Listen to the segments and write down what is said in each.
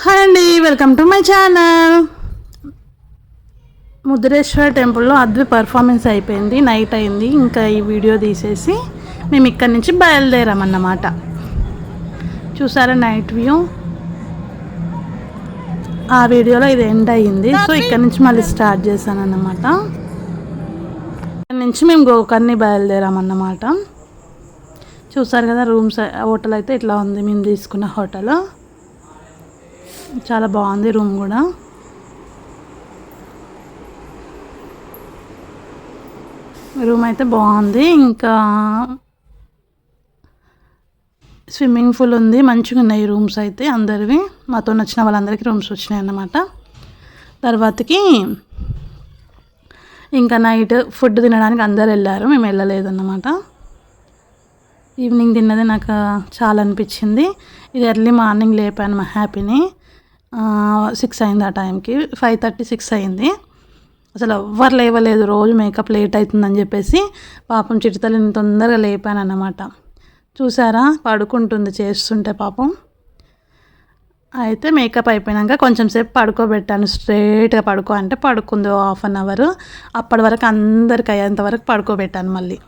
Hi అండి welcome to my channel. Mudreshwara టెంపుల్లో అద్వి పర్ఫార్మెన్స్ అయిపోయింది నైట్ అయింది. ఇంకా ఈ వీడియో తీసేసి మేము ఇక్కడి నుంచి బయలుదేరామన్నమాట. చూసారా నైట్ వ్యూ ఆ వీడియోలో ఇది ఎండ్ అయ్యింది. సో ఇక్కడ నుంచి మళ్ళీ స్టార్ట్ చేశాను అన్నమాట ఇక్కడి నుంచి మేము గోకర్ణి బయలుదేరామన్నమాట. చూసారు కదా రూమ్స్ హోటల్ అయితే ఇట్లా ఉంది. మేము తీసుకున్న హోటల్ చాలా బాగుంది రూమ్ కూడా. రూమ్ అయితే బాగుంది. ఇంకా స్విమ్మింగ్ పూల్ ఉంది. మంచిగా ఉన్నాయి రూమ్స్ అయితే అందరివి. మాతో నచ్చిన వాళ్ళందరికీ రూమ్స్ వచ్చినాయి అన్నమాట. తర్వాతకి ఇంకా నైట్ ఫుడ్ తినడానికి అందరు వెళ్ళారు. మేము వెళ్ళలేదు అన్నమాట. ఈవినింగ్ తిన్నది నాకు చాలా అనిపించింది. ఇది ఎర్లీ మార్నింగ్ లేపాను మా హ్యాపీని. సిక్స్ అయింది ఆ టైంకి ఫైవ్ థర్టీ సిక్స్ అయింది. అసలు ఎవ్వరు లేవలేదు. రోజు మేకప్ లేట్ అవుతుందని చెప్పేసి పాపం చిటితల్లిని తొందరగా లేపాను అన్నమాట చూసారా? పడుకుంటుంది చేస్తుంటే పాపం. అయితే మేకప్ అయిపోయాక కొంచెం సేపు పడుకోబెట్టాను. స్ట్రైట్గా పడుకో అంటే పడుకుంది హాఫ్ అన్ అవర్ అప్పటి వరకు అందరికి అయ్యేంత వరకు పడుకోబెట్టాను మళ్ళీ.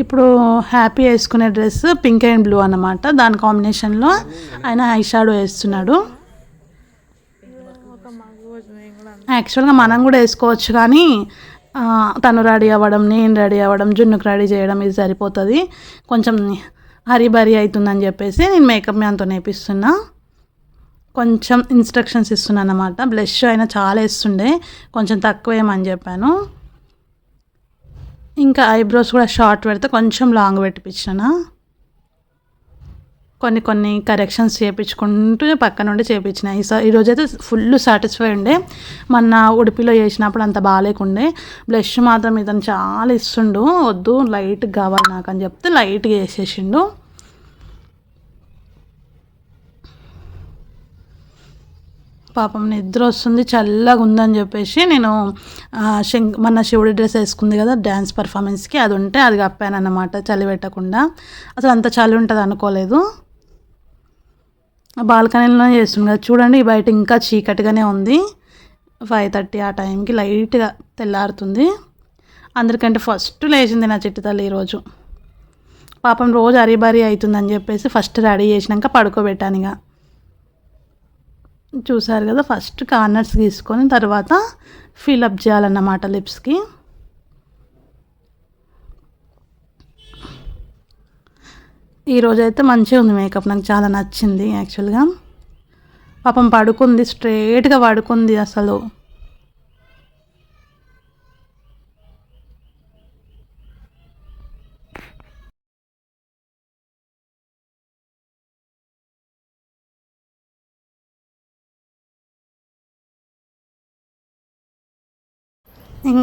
ఇప్పుడు హ్యాపీ వేసుకునే డ్రెస్ పింక్ అండ్ బ్లూ అన్నమాట. దాని కాంబినేషన్లో ఆయన ఐ షాడో వేస్తున్నాడు. యాక్చువల్గా మనం కూడా వేసుకోవచ్చు కానీ తను రెడీ అవ్వడం నేను రెడీ అవ్వడం జున్నుకు రెడీ చేయడం ఇది సరిపోతుంది. కొంచెం హరిబరి అవుతుందని చెప్పేసి నేను మేకప్ మ్యాన్తో నేర్పిస్తున్నా కొంచెం ఇన్స్ట్రక్షన్స్ ఇస్తున్నాను అనమాట బ్లష్ అయినా చాలా వేస్తుండే. కొంచెం తక్కువ వేయమని చెప్పాను. ఇంకా ఐబ్రోస్ కూడా షార్ట్ పెడితే కొంచెం లాంగ్ పెట్టిపించిన కొన్ని కొన్ని కరెక్షన్స్ చేయించుకుంటూ పక్క నుండి చేయించిన ఈ ఈరోజు అయితే ఫుల్ సాటిస్ఫై ఉండే. మొన్న ఉడిపిలో చేసినప్పుడు అంత బాగాలేకుండే. బ్లష్ మాత్రం ఇతను చాలా ఇస్తుండు. వద్దు లైట్ కావాలి నాకు అని చెప్తే లైట్గా వేసేసిండు. పాపం నిద్ర వస్తుంది చల్లగా ఉందని చెప్పేసి నేను శంక్ మన శివుడి డ్రెస్ వేసుకుంది కదా డ్యాన్స్ పర్ఫార్మెన్స్కి అది ఉంటే అది కప్పాను అన్నమాట చలి పెట్టకుండా. అసలు అంత చలి ఉంటుంది అనుకోలేదు. బాల్కనీలో చేస్తుంది కదా చూడండి బయట ఇంకా చీకటిగానే ఉంది. ఫైవ్ థర్టీ ఆ టైంకి లైట్గా తెల్లారుతుంది. అందరికంటే ఫస్ట్ లేచింది నా చిట్టి తల్లి ఈరోజు. పాపం రోజు అరిబరి అవుతుందని చెప్పేసి ఫస్ట్ రెడీ చేసినాక పడుకోబెట్టాను ఇక. చూసారు కదా ఫస్ట్ కార్నర్స్ తీసుకొని తర్వాత ఫిలప్ చేయాలన్నమాట లిప్స్కి. ఈరోజు అయితే మంచిగా ఉంది మేకప్ నాకు చాలా నచ్చింది యాక్చువల్గా పాపం పడుకుంది స్ట్రేట్గా పడుకుంది అసలు.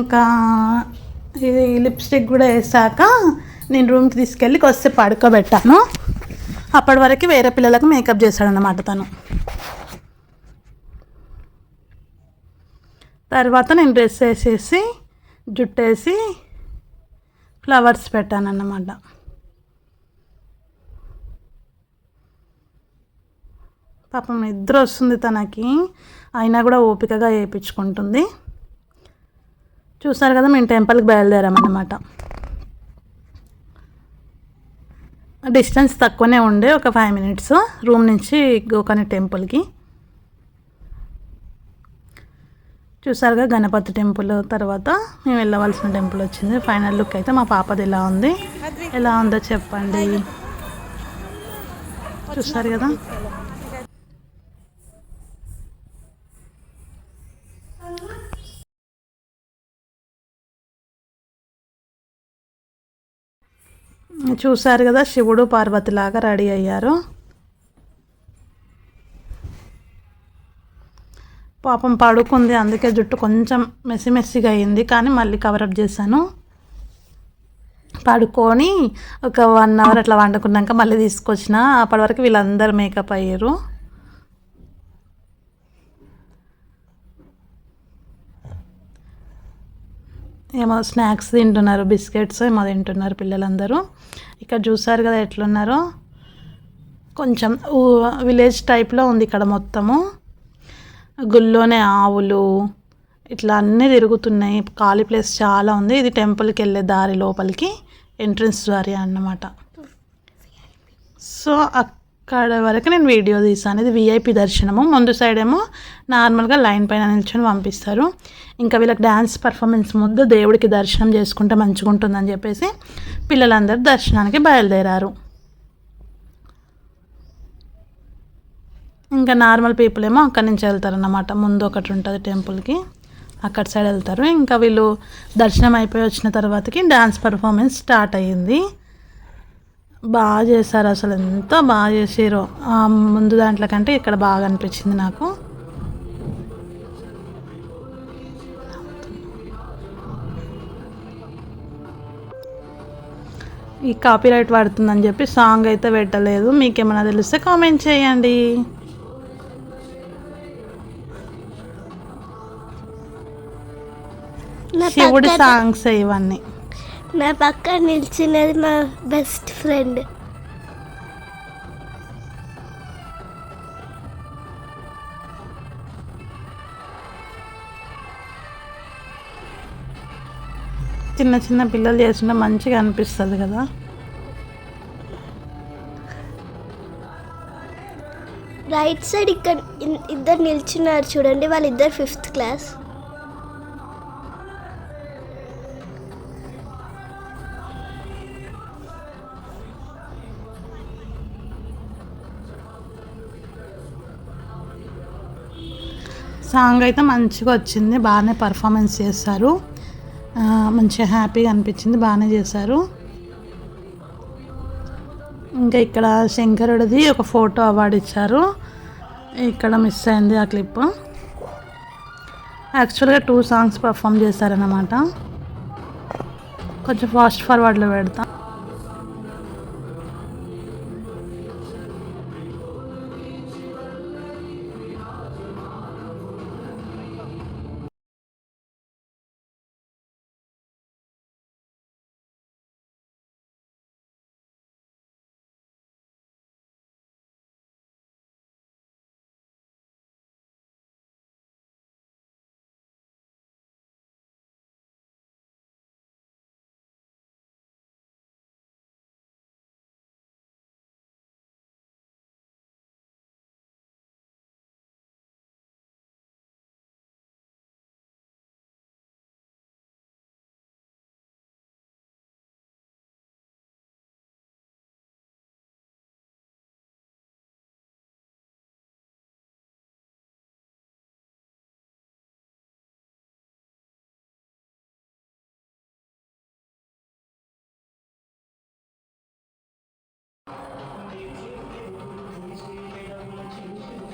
ఇంకా ఇది లిప్స్టిక్ కూడా వేసాక నేను రూమ్కి తీసుకెళ్ళి కొద్దిసేపు పడుకోబెట్టాను. అప్పటి వరకు వేరే పిల్లలకు మేకప్ చేశాడనమాట తను. తర్వాత నేను డ్రెస్ వేసేసి జుట్టేసి ఫ్లవర్స్ పెట్టాను అన్నమాట పాపం నిద్ర వస్తుంది తనకి. అయినా కూడా ఓపికగా వేయించుకుంటుంది. చూసారు కదా మేము టెంపుల్కి బయలుదేరామన్నమాట. డిస్టెన్స్ తక్కువనే ఉండే ఒక ఫైవ్ మినిట్స్. రూమ్ నుంచి గోకర్ణ టెంపుల్కి. చూసారుగా గణపతి టెంపుల్ తర్వాత మేము వెళ్ళవలసిన టెంపుల్ వచ్చింది. ఫైనల్ లుక్ అయితే మా పాపది ఎలా ఉంది? ఎలా ఉందో చెప్పండి. చూసారు కదా? చూశారు కదా శివుడు పార్వతిలాగా రెడీ అయ్యారు. పాపం పడుకుంది అందుకే జుట్టు కొంచెం మెస్సి మెస్సిగా అయింది కానీ మళ్ళీ కవరప్ చేశాను. పడుకొని ఒక వన్ అవర్ అట్లా వండుకున్నాక మళ్ళీ తీసుకొచ్చిన అప్పటి వరకు వీళ్ళందరూ మేకప్ అయ్యారు. ఏమో స్నాక్స్ తింటున్నారు బిస్కెట్స్ ఏమో తింటున్నారు పిల్లలందరూ. ఇక్కడ చూసారు కదా ఎట్లున్నారో. కొంచెం విలేజ్ టైప్లో ఉంది ఇక్కడ మొత్తము. గుళ్ళోనే ఆవులు ఇట్లా అన్నీ తిరుగుతున్నాయి. ఖాళీ ప్లేస్ చాలా ఉంది. ఇది టెంపుల్కి వెళ్ళే దారి లోపలికి ఎంట్రన్స్ దారి అన్నమాట. సో అక్కడ వరకు నేను వీడియో తీసాను ఇది విఐపి దర్శనము. ముందు సైడ్ ఏమో నార్మల్గా లైన్ పైన నిల్చొని పంపిస్తారు. ఇంకా వీళ్ళకి డ్యాన్స్ పర్ఫార్మెన్స్ ముందు దేవుడికి దర్శనం చేసుకుంటే మంచిగా ఉంటుందని చెప్పేసి పిల్లలందరూ దర్శనానికి బయలుదేరారు. ఇంకా నార్మల్ పీపుల్ ఏమో అక్కడి నుంచి వెళ్తారన్నమాట. ముందు ఒకటి ఉంటుంది టెంపుల్కి అక్కడ సైడ్ వెళ్తారు. ఇంకా వీళ్ళు దర్శనం అయిపోయి వచ్చిన తర్వాతకి డ్యాన్స్ పర్ఫార్మెన్స్ స్టార్ట్ అయ్యింది. బాగా చేశారు అసలు. ఎంత బాగా చేసారో ఆ ముందు దాంట్లో కంటే ఇక్కడ బాగా అనిపించింది నాకు. ఈ కాపీరైట్ పడుతుందని చెప్పి సాంగ్ అయితే పెట్టలేదు. మీకేమైనా తెలిస్తే కామెంట్ చేయండి. శివుడి సాంగ్స్ ఇవన్నీ. నా పక్క నిల్చున్నది మా బెస్ట్ ఫ్రెండ్. చిన్న చిన్న పిల్లలు చేస్తుంటే మంచిగా అనిపిస్తుంది కదా? రైట్ సైడ్ ఇక్కడ ఇద్దరు నిల్చున్నారు చూడండి వాళ్ళిద్దరు ఫిఫ్త్ క్లాస్. సాంగ్ అయితే మంచిగా వచ్చింది బాగానే పర్ఫార్మెన్స్ చేశారు. మంచిగా హ్యాపీగా అనిపించింది బాగానే చేశారు. ఇంకా ఇక్కడ శంకరుడిది ఒక ఫోటో అవార్డు ఇచ్చారు. ఇక్కడ మిస్ అయింది ఆ క్లిప్ యాక్చువల్గా టూ సాంగ్స్ పర్ఫామ్ చేశారన్నమాట. కొంచెం ఫాస్ట్ ఫార్వర్డ్లో పెడతా. శ్రీరామ చింత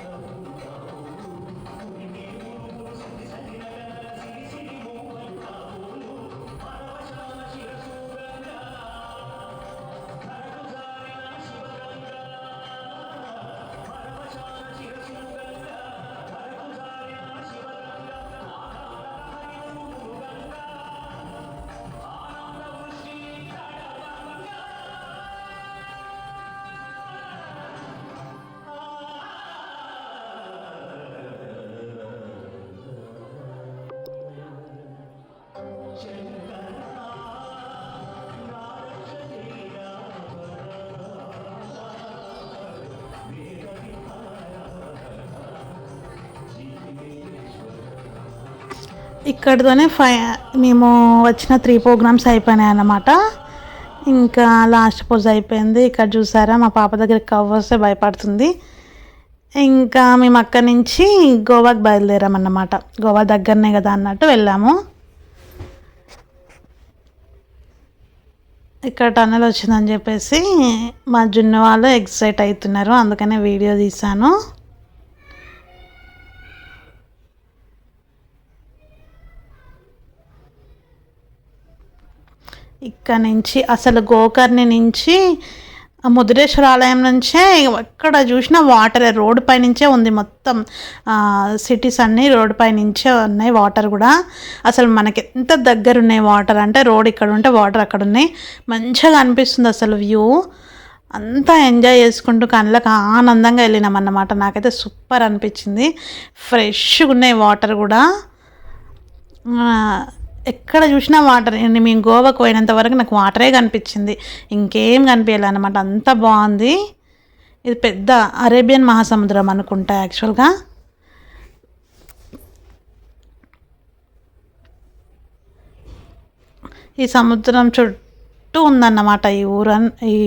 ఇక్కడితోనే ఫై మేము వచ్చిన త్రీ ప్రోగ్రామ్స్ అయిపోయినాయి అన్నమాట. ఇంకా లాస్ట్ పోజ్ అయిపోయింది. ఇక్కడ చూసారా మా పాప దగ్గర కవ్ భయపడుతుంది. ఇంకా మేము అక్కడి నుంచి గోవాకి బయలుదేరామన్నమాట గోవా దగ్గరనే కదా అన్నట్టు వెళ్ళాము. ఇక్కడ టన్నెల్ వచ్చిందని చెప్పేసి మా జున్ను వాళ్ళు ఎక్సైట్ అవుతున్నారు. అందుకనే వీడియో తీశాను. ఇక్కడ నుంచి అసలు గోకర్ణి నుంచి ముదురేశ్వర ముద్రేశ్వర ఆలయం నుంచే ఎక్కడ చూసినా వాటర్ రోడ్ పై నుంచే ఉంది మొత్తం. సిటీస్ అన్నీ రోడ్ పై నుంచే ఉన్నాయి వాటర్ కూడా. అసలు మనకి ఎంత దగ్గర ఉన్నాయి వాటర్ అంటే రోడ్ ఇక్కడ ఉంటే వాటర్ అక్కడ ఉన్నాయి. మంచిగా అనిపిస్తుంది అసలు వ్యూ అంతా ఎంజాయ్ చేసుకుంటూ కళ్ళకి ఆనందంగా వెళ్ళినాం అన్నమాట. నాకైతే సూపర్ అనిపించింది. ఫ్రెష్గా ఉన్నాయి వాటర్ కూడా. ఎక్కడ చూసినా వాటర్ మేము గోవాకు పోయినంత వరకు నాకు వాటరే కనిపించింది. ఇంకేం కనిపించలే అనమాట అంత బాగుంది. ఇది పెద్ద అరేబియన్ మహాసముద్రం అనుకుంటా యాక్చువల్గా ఈ సముద్రం చుట్టూ ఉందన్నమాట. ఈ ఊరు ఈ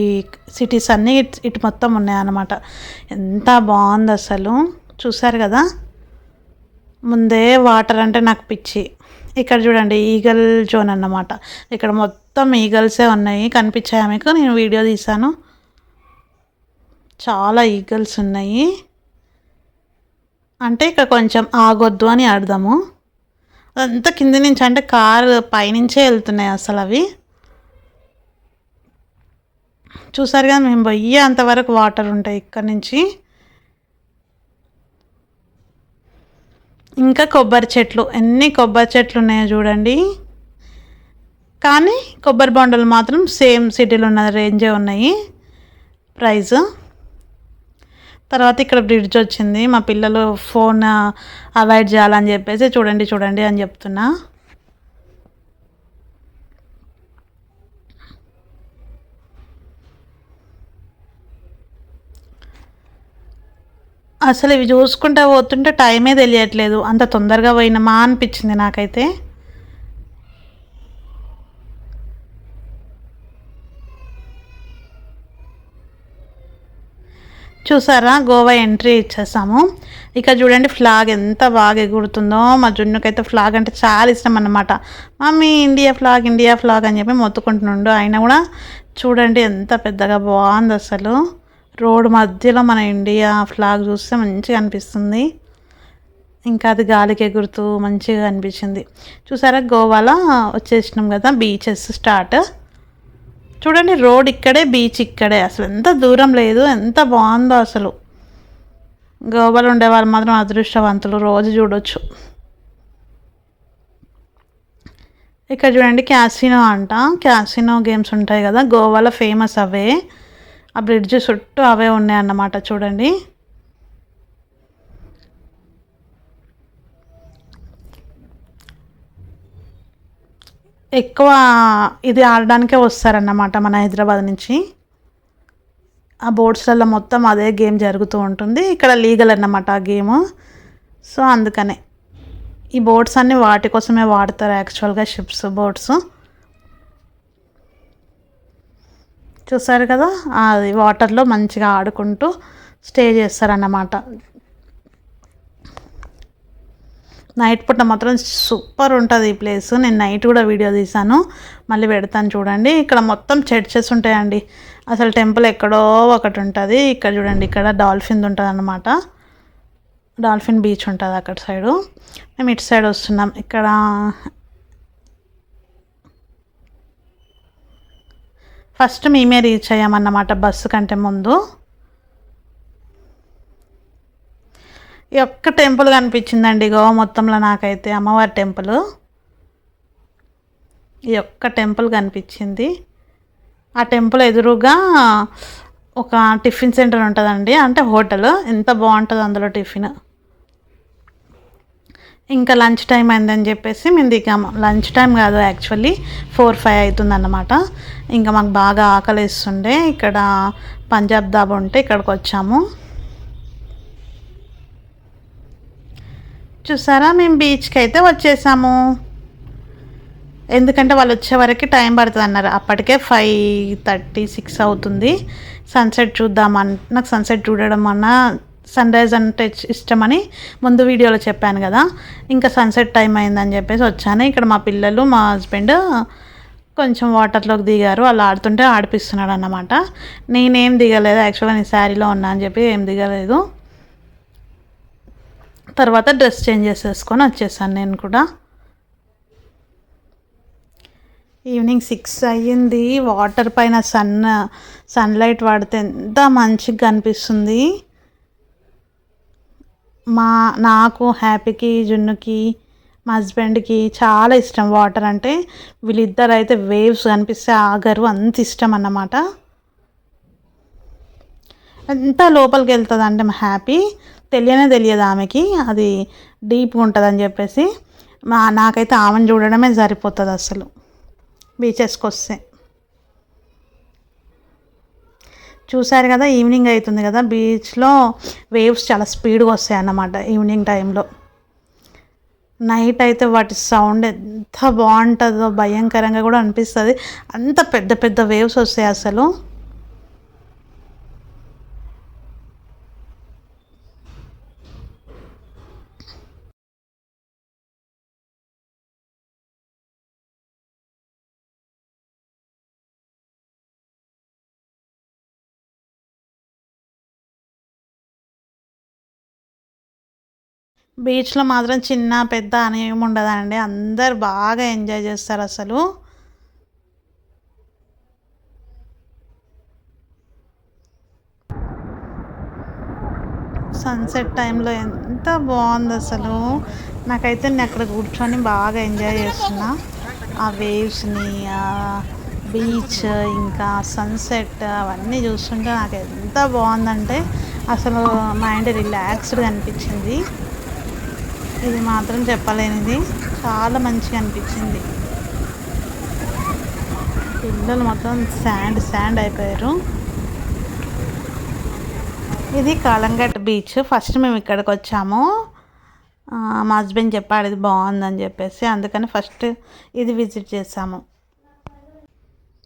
సిటీస్ అన్నీ ఇటు మొత్తం ఉన్నాయన్నమాట. ఎంత బాగుంది అసలు. చూసారు కదా? ముందే వాటర్ అంటే నాకు పిచ్చి. ఇక్కడ చూడండి ఈగల్ జోన్ అన్నమాట. ఇక్కడ మొత్తం ఈగల్సే ఉన్నాయి కనిపించాయి మీకు? నేను వీడియో తీశాను. చాలా ఈగల్స్ ఉన్నాయి. అంటే ఇక్కడ కొంచెం ఆగొద్దు అని అర్థము. అదంతా కింది నుంచి అంటే కారు పైనుంచే వెళ్తున్నాయి అసలు అవి. చూసారు కదా మేము పోయే అంతవరకు వాటర్ ఉంటాయి ఇక్కడ నుంచి. ఇంకా కొబ్బరి చెట్లు. ఎన్ని కొబ్బరి చెట్లు ఉన్నాయో చూడండి. కానీ కొబ్బరి బొండలు మాత్రం సేమ్ సిటీలో ఉన్న రేంజే ఉన్నాయి. ప్రైస్. తర్వాత ఇక్కడ బ్రిడ్జ్ వచ్చింది. మా పిల్లలు ఫోన్ అవాయిడ్ చేయాలని చెప్పేసి చూడండి చూడండి అని చెప్తున్నా. అసలు ఇవి చూసుకుంటా పోతుంటే టైమే తెలియట్లేదు. అంత తొందరగా పోయినమా అనిపించింది నాకైతే. చూసారా? గోవా ఎంట్రీ ఇచ్చేసాము. ఇక చూడండి ఫ్లాగ్ ఎంత బాగా ఎగురుతుందో. మా జున్నుకైతే ఫ్లాగ్ అంటే చాలా ఇష్టం అన్నమాట. Mummy India flag India flag అని చెప్పి మొత్తుకుంటున్నాడు ఆయన కూడా చూడండి ఎంత పెద్దగా బాగుంది అసలు. రోడ్ మధ్యలో మన ఇండియా ఫ్లాగ్ చూస్తే మంచిగా అనిపిస్తుంది. ఇంకా అది గాలికి ఎగురుతూ మంచిగా అనిపించింది. చూసారా గోవాలో వచ్చేసినాం కదా బీచెస్ స్టార్ట్. చూడండి రోడ్ ఇక్కడే బీచ్ ఇక్కడే. అసలు ఎంత దూరం లేదు ఎంత బాగుందో అసలు. గోవాలో ఉండే వాళ్ళు మాత్రం అదృష్టవంతులు రోజు చూడొచ్చు. ఇక్కడ చూడండి క్యాసినో అంట. క్యాసినో గేమ్స్ ఉంటాయి కదా గోవాలో ఫేమస్ అవే. ఆ బ్రిడ్జ్ చుట్టూ అవే ఉన్నాయి అన్నమాట చూడండి. ఎక్కువ ఇది ఆడడానికే వస్తారన్నమాట మన హైదరాబాద్ నుంచి. ఆ బోర్డ్స్లలో మొత్తం అదే గేమ్ జరుగుతూ ఉంటుంది. ఇక్కడ లీగల్ అన్నమాట ఆ గేమ్. సో అందుకనే. ఈ బోట్స్ అన్నీ వాటి కోసమే వాడతారు యాక్చువల్గా షిప్స్ బోట్స్. చూసారు కదా? అది వాటర్లో మంచిగా ఆడుకుంటూ స్టే చేస్తారన్నమాట. నైట్ పూట మాత్రం సూపర్ ఉంటుంది ఈ ప్లేస్. నేను నైట్ కూడా వీడియో తీశాను. మళ్ళీ పెడతాను చూడండి. ఇక్కడ మొత్తం చర్చెస్ ఉంటాయండి. అసలు టెంపుల్ ఎక్కడో ఒకటి ఉంటుంది. ఇక్కడ చూడండి ఇక్కడ డాల్ఫిన్ ఉంటుంది అనమాట డాల్ఫిన్ బీచ్ ఉంటుంది అక్కడ సైడు. మేము ఇటు సైడ్ వస్తున్నాం. ఇక్కడ ఫస్ట్ మేమే రీచ్ అయ్యామన్నమాట బస్సు కంటే ముందు. ఈ ఒక్క టెంపుల్ కనిపించిందండి గోవా మొత్తంలో నాకైతే అమ్మవారి టెంపుల్. ఈ ఒక్క టెంపుల్ కనిపించింది. ఆ టెంపుల్ ఎదురుగా ఒక టిఫిన్ సెంటర్ ఉంటుందండి అంటే హోటల్. ఎంత బాగుంటుంది అందులో టిఫిన్. ఇంకా లంచ్ టైం అయిందని చెప్పేసి మేము దిగాము. లంచ్ టైం కాదు యాక్చువల్లీ ఫోర్ ఫైవ్ అవుతుంది అన్నమాట ఇంకా మాకు బాగా ఆకలిస్తుండే. ఇక్కడ పంజాబ్ దాబా ఉంటే ఇక్కడికి వచ్చాము. చూసారా మేము బీచ్కి అయితే వచ్చేసాము. ఎందుకంటే వాళ్ళు వచ్చే వరకు టైం పడుతుంది అన్నారు. అప్పటికే ఫైవ్ థర్టీ సిక్స్ అవుతుంది. సన్సెట్ చూద్దామని నాకు సన్సెట్ చూడడం అన్నా సన్ రైజ్ అంటే ఇష్టమని ముందు వీడియోలో చెప్పాను కదా. ఇంకా సన్సెట్ టైం అయిందని చెప్పేసి వచ్చాను. ఇక్కడ మా పిల్లలు మా హస్బెండ్ కొంచెం వాటర్లోకి దిగారు. అలా ఆడుతుంటే ఆడిపిస్తున్నాడు అన్నమాట నేనేం దిగలేదు. యాక్చువల్గా నేను శారీలో ఉన్నా అని చెప్పి ఏం దిగలేదు. తర్వాత డ్రెస్ చేంజ్ చేసేసుకొని వచ్చేసాను నేను కూడా. ఈవినింగ్ సిక్స్ అయ్యింది. వాటర్ పైన సన్ సన్లైట్ పడితే ఎంత మంచిగా కనిపిస్తుంది మా నాకు హ్యాపీకి జున్నుకి మా హస్బెండ్కి చాలా ఇష్టం. వాటర్ అంటే వీళ్ళిద్దరు అయితే వేవ్స్ కనిపిస్తే ఆగరు అంత ఇష్టం అన్నమాట. ఎంత లోపలికి వెళ్తుంది అంటే మా హ్యాపీ తెలియనే తెలియదు ఆమెకి. అది డీప్గా ఉంటుందని చెప్పేసి మా నాకైతే ఆమెను చూడడమే సరిపోతుంది అసలు. బీచెస్కి వస్తే చూశారు కదా ఈవినింగ్ అవుతుంది కదా బీచ్లో వేవ్స్ చాలా స్పీడ్గా వస్తాయి అన్నమాట ఈవినింగ్ టైంలో. నైట్ అయితే వాటి సౌండ్ ఎంత బాగుంటుందో భయంకరంగా కూడా అనిపిస్తుంది. అంత పెద్ద పెద్ద వేవ్స్ వస్తాయి అసలు. బీచ్లో మాత్రం చిన్న పెద్ద అనేమి ఉండదండి. అందరు బాగా ఎంజాయ్ చేస్తారు అసలు. సన్సెట్ టైంలో ఎంత బాగుంది అసలు. నాకైతే నేను అక్కడ కూర్చొని బాగా ఎంజాయ్ చేస్తున్నా. ఆ వేవ్స్ని బీచ్ ఇంకా సన్సెట్ అవన్నీ చూస్తుంటే నాకు ఎంత బాగుందంటే అసలు మైండ్ రిలాక్స్డ్గా అనిపించింది. ఇది మాత్రం చెప్పలేనిది. చాలా మంచిగా అనిపించింది. పిల్లలు మొత్తం శాండ్ శాండ్ అయిపోయారు. ఇది కాలంగట్ బీచ్. ఫస్ట్ మేము ఇక్కడికి వచ్చాము. మా హస్బెండ్ చెప్పాడు ఇది బాగుందని చెప్పేసి. అందుకని ఫస్ట్ ఇది విజిట్ చేసాము.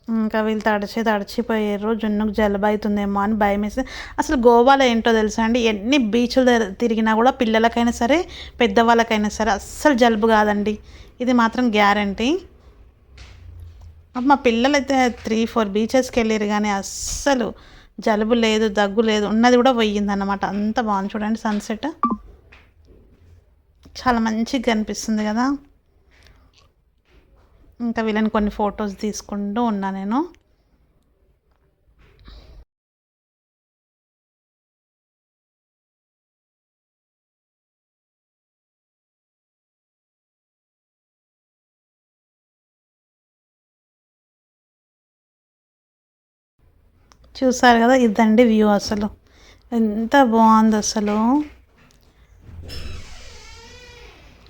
ఇంకా వీళ్ళు తడిచి తడిచిపోయారు. జున్నుకు జలుబు అవుతుందేమో అని భయం వేసి అసలు గోవాలో ఏంటో తెలుసా అండి? ఎన్ని బీచ్లు తిరిగినా కూడా పిల్లలకైనా సరే పెద్దవాళ్ళకైనా సరే అస్సలు జలుబు కాదండి. ఇది మాత్రం గ్యారంటీ. మా పిల్లలు అయితే త్రీ ఫోర్ బీచెస్కి వెళ్ళారు కానీ అస్సలు జలుబు లేదు దగ్గు లేదు. ఉన్నది కూడా పోయిందన్నమాట. అంత బాగుంది చూడండి సన్సెట్ చాలా మంచిగా కనిపిస్తుంది కదా. ఇంకా వీళ్ళని కొన్ని ఫొటోస్ తీసుకుంటూ ఉన్నా నేను. చూసారు కదా ఇదండి వ్యూ అసలు. ఎంత బాగుంది అసలు.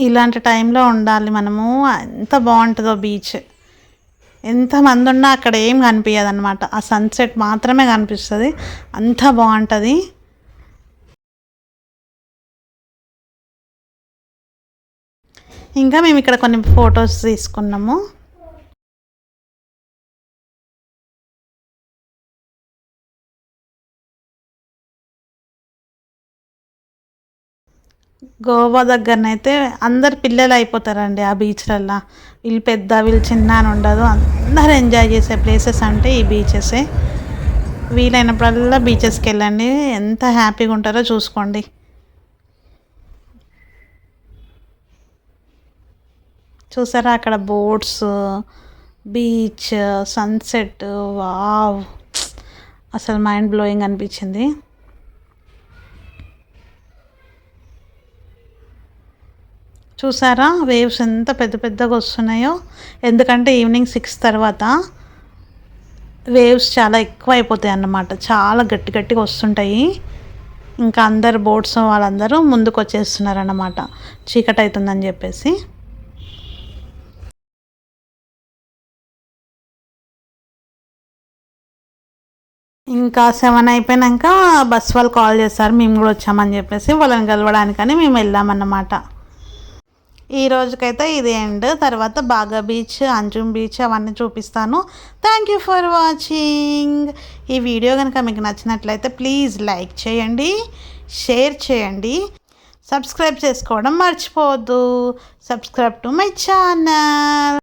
ఇలాంటి టైంలో ఉండాలి మనము. ఎంత బాగుంటుందో బీచ్. ఎంతమంది ఉన్నా అక్కడ ఏం కనిపించదు అనమాట ఆ సన్సెట్ మాత్రమే కనిపిస్తుంది. అంత బాగుంటుంది. ఇంకా మేము ఇక్కడ కొన్ని ఫొటోస్ తీసుకున్నాము. గోవా దగ్గరనైతే అందరు పిల్లలు అయిపోతారండి ఆ బీచ్లల్లో. వీళ్ళు పెద్ద వీళ్ళు చిన్న అని ఉండదు. అందరు ఎంజాయ్ చేసే ప్లేసెస్ అంటే ఈ బీచెసే. వీలైనప్పుడల్లా బీచెస్కి వెళ్ళండి ఎంత హ్యాపీగా ఉంటారో చూసుకోండి. చూసారా అక్కడ బోట్స్ బీచ్ సన్సెట్ వావ్. అసలు మైండ్ బ్లోయింగ్ అనిపించింది. చూసారా? వేవ్స్ ఎంత పెద్ద పెద్దగా వస్తున్నాయో. ఎందుకంటే ఈవినింగ్ సిక్స్ తర్వాత వేవ్స్ చాలా ఎక్కువ అయిపోతాయి అన్నమాట. చాలా గట్టి గట్టిగా వస్తుంటాయి. ఇంకా అందరు బోట్స్ వాళ్ళందరూ ముందుకు వచ్చేస్తున్నారన్నమాట. చీకటి అవుతుందని చెప్పేసి. ఇంకా సెవెన్ అయిపోయినాక బస్ వాళ్ళు కాల్ చేస్తారు. మేము కూడా వచ్చామని చెప్పేసి వాళ్ళని కలవడానికని మేము వెళ్ళామన్నమాట ఈ రోజుకైతే ఇది ఎండ్. తర్వాత బాగా బీచ్ అంజుమ్ బీచ్ అవన్నీ చూపిస్తాను. థ్యాంక్ యూ ఫర్ వాచింగ్ ఈ వీడియో కనుక మీకు నచ్చినట్లయితే ప్లీజ్ లైక్ చేయండి షేర్ చేయండి. సబ్స్క్రైబ్ చేసుకోవడం మర్చిపోవద్దు. Subscribe to my channel